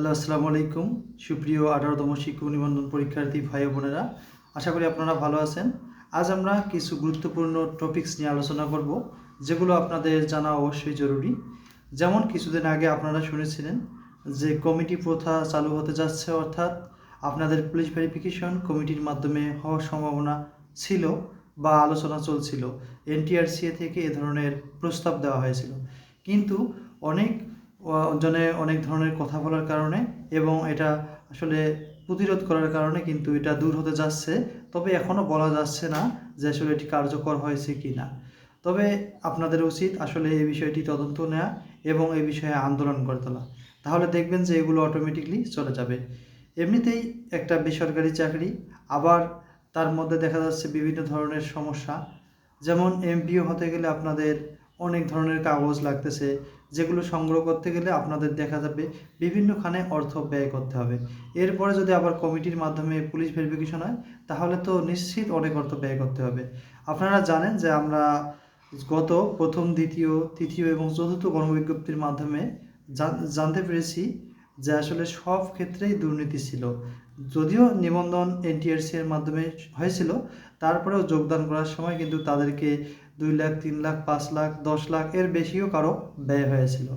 Hello, আসসালামু আলাইকুম। সুপ্রিয় আঠারোতম শিক্ষক নিবন্ধন পরীক্ষার্থী ভাই বোনেরা, আশা করি আপনারা ভালো আছেন। আজ আমরা কিছু গুরুত্বপূর্ণ টপিকস নিয়ে আলোচনা করব, যেগুলো আপনাদের জানা অবশ্যই জরুরি। যেমন কিছুদিন আগে আপনারা শুনেছিলেন যে কমিটি প্রথা চালু হতে যাচ্ছে, অর্থাৎ আপনাদের পুলিশ ভেরিফিকেশন কমিটির মাধ্যমে হওয়ার সম্ভাবনা ছিল বা আলোচনা চলছিল। এনটিআরসিএ থেকে এ ধরনের প্রস্তাব দেওয়া হয়েছিল। কিন্তু অনেক জনে অনেক ধরনের কথা বলার কারণে এবং এটা আসলে প্রতিরোধ করার কারণে কিন্তু এটা দূর হতে যাচ্ছে। তবে এখনও বলা যাচ্ছে না যে আসলে এটি কার্যকর হয়েছে কি না তবে আপনাদের উচিত আসলে এই বিষয়টি তদন্ত নেওয়া এবং এই বিষয়ে আন্দোলন করে তোলা। তাহলে দেখবেন যে এগুলো অটোমেটিকলি চলে যাবে। এমনিতেই একটা বেসরকারি চাকরি, আবার তার মধ্যে দেখা যাচ্ছে বিভিন্ন ধরনের সমস্যা। যেমন এমপিও হতে গেলে আপনাদের অনেক ধরনের কাগজ লাগতেছে। যেগুলো সংগ্রহ করতে গেলে আপনাদের দেখা যাবে বিভিন্নখানে অর্থ ব্যয় করতে হবে। এরপরে যদি আবার কমিটির মাধ্যমে পুলিশ ভেরিফিকেশন হয়, তাহলে তো নিশ্চিত অনেক অর্থ ব্যয় করতে হবে। আপনারা জানেন যে আমরা গত প্রথম, দ্বিতীয়, তৃতীয় এবং চতুর্থ গণবিজ্ঞপ্তির মাধ্যমে জান- জানতে পেরেছি যে আসলে সব ক্ষেত্রেই দুর্নীতি ছিল। যদিও নিবন্ধন এনটিআরসি এর মাধ্যমে হয়েছিল, তারপরেও যোগদান করার সময় কিন্তু তাদেরকে দুই লাখ, তিন লাখ, পাঁচ লাখ, দশ লাখ এর বেশিও কারও ব্যয় হয়েছিল।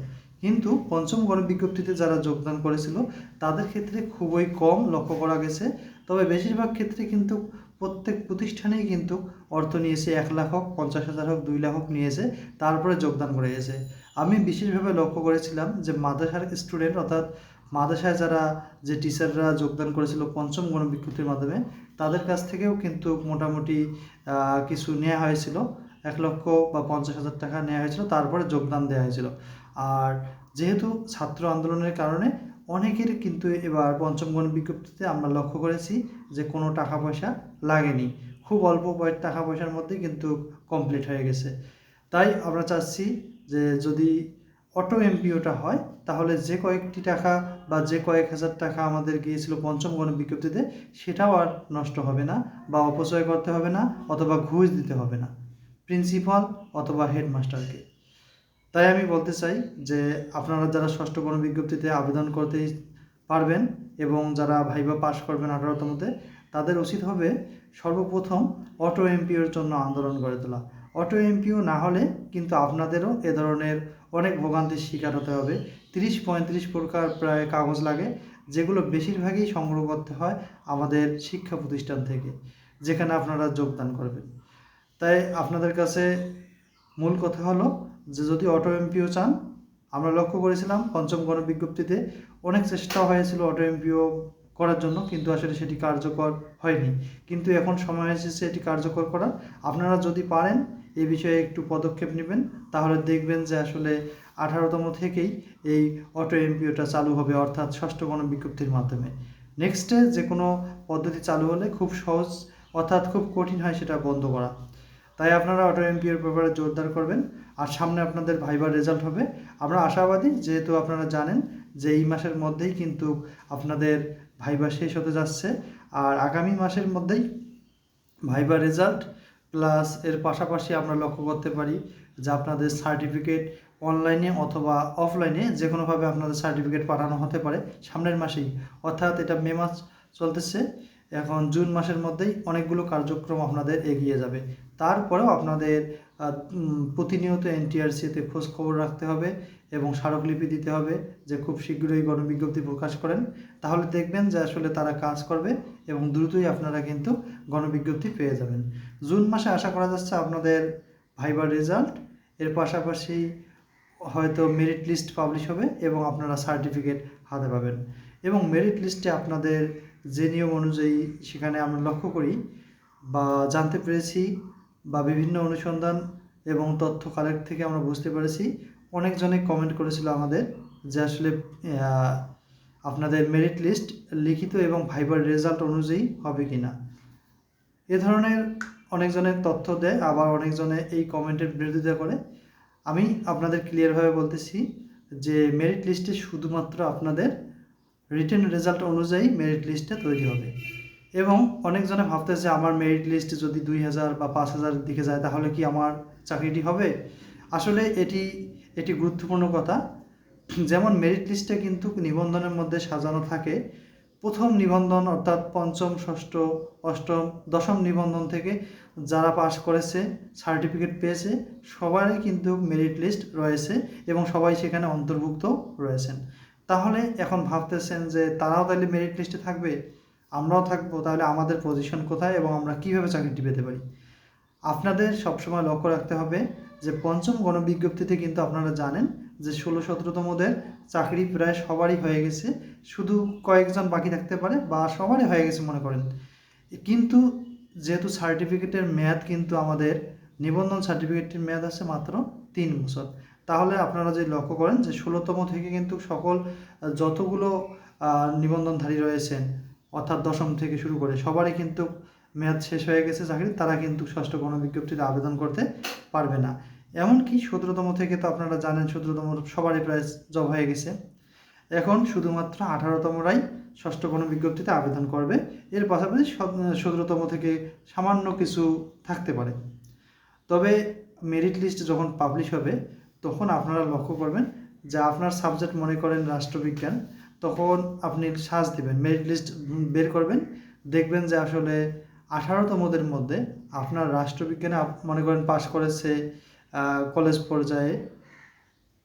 কিন্তু পঞ্চম গণবিজ্ঞপ্তিতে যারা যোগদান করেছিল, তাদের ক্ষেত্রে খুবই কম লক্ষ্য করা গেছে। তবে বেশিরভাগ ক্ষেত্রে কিন্তু প্রত্যেক প্রতিষ্ঠানেই কিন্তু অর্থ নিয়েছে এক লাখ হোক, পঞ্চাশ হাজার হোক, দুই লাখ হোক নিয়েছে, তারপরে যোগদান করে গেছে আমি বিশেষভাবে লক্ষ্য করেছিলাম যে মাদ্রাসার স্টুডেন্ট অর্থাৎ মাদ্রাসায় যারা যে টিচাররা যোগদান করেছিল পঞ্চম গণবিজ্ঞপ্তির মাধ্যমে, তাদের কাছ থেকেও কিন্তু মোটামুটি কিছু নেওয়া হয়েছিল। এক লক্ষ বা পঞ্চাশ হাজার টাকা নেওয়া হয়েছিল, তারপরে যোগদান দেওয়া হয়েছিল। আর যেহেতু ছাত্র আন্দোলনের কারণে অনেকের কিন্তু এবার পঞ্চম গণবিজ্ঞপ্তিতে আমরা লক্ষ্য করেছি যে কোনো টাকা পয়সা লাগেনি। খুব অল্প টাকা পয়সার মধ্যেই কিন্তু কমপ্লিট হয়ে গেছে। তাই আমরা চাচ্ছি যে যদি অটো এমপিওটা হয়, তাহলে যে কয়েকটি টাকা বা যে কয়েক হাজার টাকা আমাদের গিয়েছিল পঞ্চম গণবিজ্ঞপ্তিতে সেটাও আর নষ্ট হবে না বা অপচয় করতে হবে না অথবা ঘুষ দিতে হবে না প্রিন্সিপাল অথবা হেডমাস্টারকে তাই আমি বলতে চাই যে আপনারা যারা ষষ্ঠ গণবিজ্ঞপ্তিতে আবেদন করতে পারবেন এবং যারা ভাইবা পাশ করবেন আঠারোতমতে তাদের উচিত হবে সর্বপ্রথম অটো এমপিওর জন্য আন্দোলন গড়ে তোলা। অটো এমপিও না হলে কিন্তু আপনাদেরও এ ধরনের অনেক ভোগান্তির শিকার হতে হবে। তিরিশ পঁয়ত্রিশ প্রকার প্রায় কাগজ লাগে, যেগুলো বেশিরভাগই সংগ্রহ করতে হয় আমাদের শিক্ষা প্রতিষ্ঠান থেকে, যেখানে আপনারা যোগদান করবেন। তাই আপনাদের কাছে মূল কথা হলো যে, যদি অটো এমপিও চান, আমরা লক্ষ্য করেছিলাম পঞ্চম গণবিজ্ঞপ্তিতে অনেক চেষ্টা হয়েছিল অটো এমপিও করার জন্য, কিন্তু আসলে সেটি কার্যকর হয়নি। কিন্তু এখন সময় এসেছে এটি কার্যকর করা আপনারা যদি পারেন এই বিষয়ে একটু পদক্ষেপ নেবেন, তাহলে দেখবেন যে আসলে আঠারোতম থেকেই এই অটো এমপিওটা চালু হবে, অর্থাৎ ষষ্ঠ গণবিজ্ঞপ্তির মাধ্যমে। নেক্সটে যে কোনো পদ্ধতি চালু হলে খুব সহজ, অর্থাৎ খুব কঠিন হয় সেটা বন্ধ করা। তাই আপনারা অটো এমপিওর ব্যাপারে জোরদার করবেন, আর সামনে আপনাদের ভাইবার রেজাল্ট হবে। আমরা আশাবাদী, যেহেতু আপনারা জানেন যে এই মাসের মধ্যেই কিন্তু আপনাদের ভাইবা শেষ হতে যাচ্ছে, আর আগামী মাসের মধ্যেই ভাইবার রেজাল্ট প্লাস এর পাশাপাশি আমরা লক্ষ্য করতে পারি যে আপনাদের সার্টিফিকেট অনলাইনে অথবা অফলাইনে যে কোনোভাবে আপনাদের সার্টিফিকেট পাঠানো হতে পারে সামনের মাসেই। অর্থাৎ এটা মে মাস চলতেছে। এখন জুন মাসের মধ্যেই অনেকগুলো কার্যক্রম আপনাদের এগিয়ে যাবে। তারপরেও আপনাদের প্রতিনিয়ত এনটিআরসিতে খোঁজ খবর রাখতে হবে। এবং স্মারকলিপি দিতে হবে যে খুব শীঘ্রই গণবিজ্ঞপ্তি প্রকাশ করেন। তাহলে দেখবেন যে আসলে তারা কাজ করবে এবং দ্রুতই আপনারা কিন্তু গণবিজ্ঞপ্তি পেয়ে যাবেন। জুন মাসে আশা করা যাচ্ছে আপনাদের ভাইবার রেজাল্ট। এর পাশাপাশি হয়তো মেরিট লিস্ট পাবলিশ হবে এবং আপনারা সার্টিফিকেট হাতে পাবেন। এবং মেরিট লিস্টে আপনাদের যে নিয়ম অনুযায়ী সেখানে আমরা লক্ষ্য করি বা জানতে পেরেছি বা বিভিন্ন অনুসন্ধান এবং তথ্য কালেক্ট থেকে আমরা বুঝতে পেরেছি অনেকজনে কমেন্ট করেছিল আমাদের যে আসলে আপনাদের মেরিট লিস্ট লিখিত এবং ভাইবার রেজাল্ট অনুযায়ী হবে কি না এ ধরনের অনেকজনের তথ্য দেয়, আবার অনেকজনে এই কমেন্টের বিরোধিতা করে। আমি আপনাদের ক্লিয়ারভাবে বলতেছি যে মেরিট লিস্টে শুধুমাত্র আপনাদের রিটেন রেজাল্ট অনুযায়ী মেরিট লিস্টটা তৈরি হবে। এবং অনেকজনে ভাবতেছে আমার মেরিট লিস্ট যদি দুই হাজার বা পাঁচ হাজার দিকে যায় তাহলে কি আমার চাকরিটি হবে? আসলে এটি এটি গুরুত্বপূর্ণ কথা। যেমন মেরিট লিস্টে কিন্তু নিবন্ধনের মধ্যে সাজানো থাকে, প্রথম নিবন্ধন অর্থাৎ পঞ্চম, ষষ্ঠ, অষ্টম, দশম নিবন্ধন থেকে যারা পাশ করেছে সার্টিফিকেট পেয়েছে, সবারই কিন্তু মেরিট লিস্ট রয়েছে এবং সবাই সেখানে অন্তর্ভুক্ত রয়েছেন। তাহলে এখন ভাবতেছেন যে তারাও তাহলে মেরিট লিস্টে থাকবে? আমরাও থাকব, তাহলে আমাদের পজিশন কোথায় এবং আমরা কীভাবে চাকরিটি পেতে পারি? আপনাদের সবসময় লক্ষ্য রাখতে হবে যে পঞ্চম গণবিজ্ঞপ্তিতে কিন্তু আপনারা জানেন যে ষোলো সতেরোতমদের চাকরি প্রায় সবারই হয়ে গেছে। শুধু কয়েকজন বাকি থাকতে পারে বা সবারই হয়ে গেছে মনে করেন। কিন্তু যেহেতু সার্টিফিকেটের মেয়াদ কিন্তু আমাদের, নিবন্ধন সার্টিফিকেটের মেয়াদ আছে মাত্র তিন বছর। তাহলে আপনারা যে লক্ষ্য করেন যে ষোলোতম থেকে কিন্তু সকল যতগুলো নিবন্ধনধারী রয়েছেন, অর্থাৎ দশম থেকে শুরু করে সবারই কিন্তু মেয়াদ শেষ হয়ে গেছে চাকরি, তারা কিন্তু ষষ্ঠ গণবিজ্ঞপ্তিতে আবেদন করতে পারবে না। এমনকি সতেরোতম থেকে তো আপনারা জানেন, সতেরোতম সবারই প্রায় জব হয়ে গেছে। এখন শুধুমাত্র আঠারোতমরাই ষষ্ঠ গণবিজ্ঞপ্তিতে আবেদন করবে। এর পাশাপাশি সতেরোতম থেকে সামান্য কিছু থাকতে পারে। তবে মেরিট লিস্ট যখন পাবলিশ হবে, তখন আপনারা লক্ষ্য করবেন যে আপনার সাবজেক্ট মনে করেন রাষ্ট্রবিজ্ঞান, তখন আপনি সার্চ দেবেন মেরিট লিস্ট বের করবেন, দেখবেন যে আসলে আঠারোতমদের মধ্যে আপনার রাষ্ট্রবিজ্ঞানে মনে করেন পাশ করেছে কলেজ পর্যায়ে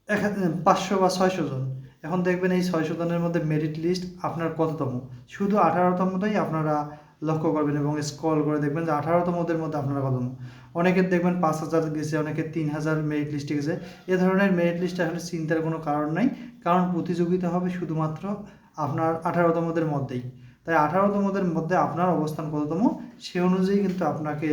এক পাঁচশো বা ছয়শো জন। এখন দেখবেন এই ছয়শো জনের মধ্যে মেরিট লিস্ট আপনার কততম? শুধু আঠারোতমটাই আপনারা লক্ষ্য করবেন এবং স্ক্রল করে দেখবেন যে আঠারোতমদের মধ্যে আপনারা কতম। অনেকের দেখবেন পাঁচ হাজার গেছে অনেকের তিন হাজার মেরিট লিস্টে গেছে। এ ধরনের মেরিট লিস্টে আসলে চিন্তার কোনো কারণ নাই, কারণ প্রতিযোগিতা হবে শুধুমাত্র আপনার আঠারোতমদের মধ্যেই। তাই আঠারোতমদের মধ্যে আপনার অবস্থান কততম? সে অনুযায়ী কিন্তু আপনাকে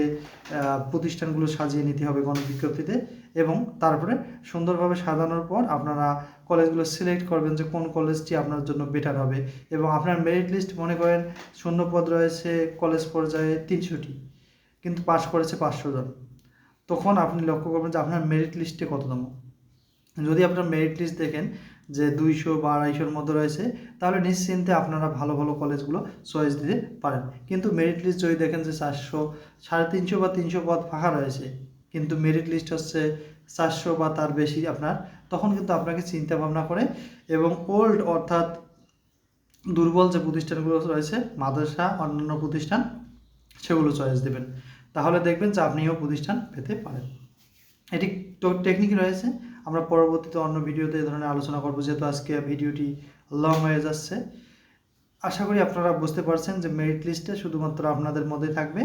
প্রতিষ্ঠানগুলো সাজিয়ে নিতে হবে গণবিজ্ঞপ্তিতে এবং তারপরে সুন্দরভাবে সাজানোর পর আপনারা কলেজগুলো সিলেক্ট করবেন যে কোন কলেজটি আপনার জন্য বেটার হবে এবং আপনার মেরিট লিস্ট মনে করেন শূন্য পদ রয়েছে, কলেজ পর্যায়ে তিনশোটি, কিন্তু পাশ করেছে পাঁচশো জন। তখন আপনি লক্ষ্য করবেন যে আপনার মেরিট লিস্টে কততম। যদি আপনার মেরিট লিস্ট দেখেন যে দুইশো বা আড়াইশোর মধ্যে রয়েছে, তাহলে নিশ্চিন্তে আপনারা ভালো ভালো কলেজগুলো চয়েস দিতে পারেন। কিন্তু মেরিট লিস্ট যদি দেখেন যে চারশো, সাড়ে তিনশো বা তিনশো পদ ফাঁকা রয়েছে, কিন্তু মেরিট লিস্ট হচ্ছে চারশো বা তার বেশি আপনার, তখন কিন্তু আপনাকে চিন্তা ভাবনা করে এবং ওল্ড অর্থাৎ দুর্বল যে প্রতিষ্ঠানগুলো রয়েছে, মাদ্রাসা, অন্যান্য প্রতিষ্ঠান, সেগুলো চয়েস দেবেন। তাহলে দেখবেন যে আপনিও প্রতিষ্ঠান পেতে পারেন। এটি টেকনিক রয়েছে। আমরা পরবর্তীতে অন্য ভিডিওতে এই ধরনের আলোচনা করব, যেহেতু আজকে ভিডিওটি লং হয়ে যাচ্ছে। আশা করি আপনারা বুঝতে পারছেন যে মেরিট লিস্টে শুধুমাত্র আপনাদের মধ্যে থাকবে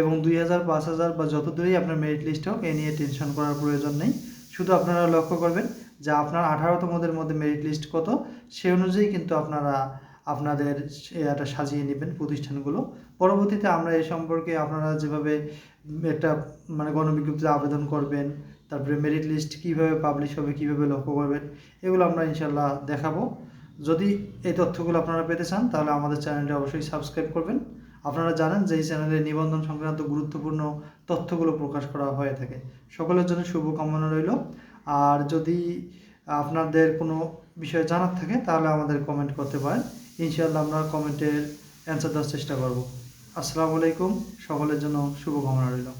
এবং দুই হাজার, পাঁচ হাজার বা যত দূরেই আপনার মেরিট লিস্ট হোক, এ নিয়ে টেনশন করার প্রয়োজন নেই। শুধু আপনারা লক্ষ্য করবেন যে আপনার আঠারোতমদের মধ্যে মেরিট লিস্ট কত, সে অনুযায়ী কিন্তু আপনারা আপনাদের এটা সাজিয়ে নেবেন প্রতিষ্ঠানগুলো। পরবর্তীতে আমরা এই সম্পর্কে আপনারা যেভাবে একটা মানে গণবিজ্ঞপ্তিতে আবেদন করবেন তারপরে মেরিট লিস্ট কীভাবে পাবলিশ হবে, কীভাবে লক্ষ্য করবেন, এগুলো আমরা ইনশাল্লাহ দেখাবো। যদি এই তথ্যগুলো আপনারা পেতে চান, তাহলে আমাদের চ্যানেলটি অবশ্যই সাবস্ক্রাইব করবেন। আপনারা জানেন যে এই চ্যানেলে নিবন্ধন সংক্রান্ত গুরুত্বপূর্ণ তথ্যগুলো প্রকাশ করা হয়ে থাকে। সকলের জন্য শুভকামনা রইল। আর যদি আপনাদের কোনো বিষয় জানার থাকে, তাহলে আমাদের কমেন্ট করতে পারেন। ইনশাআল্লাহ আমরা কমেন্টের অ্যান্সার দেওয়ার চেষ্টা করব। আসসালামু আলাইকুম। সকলের জন্য শুভকামনা রইল।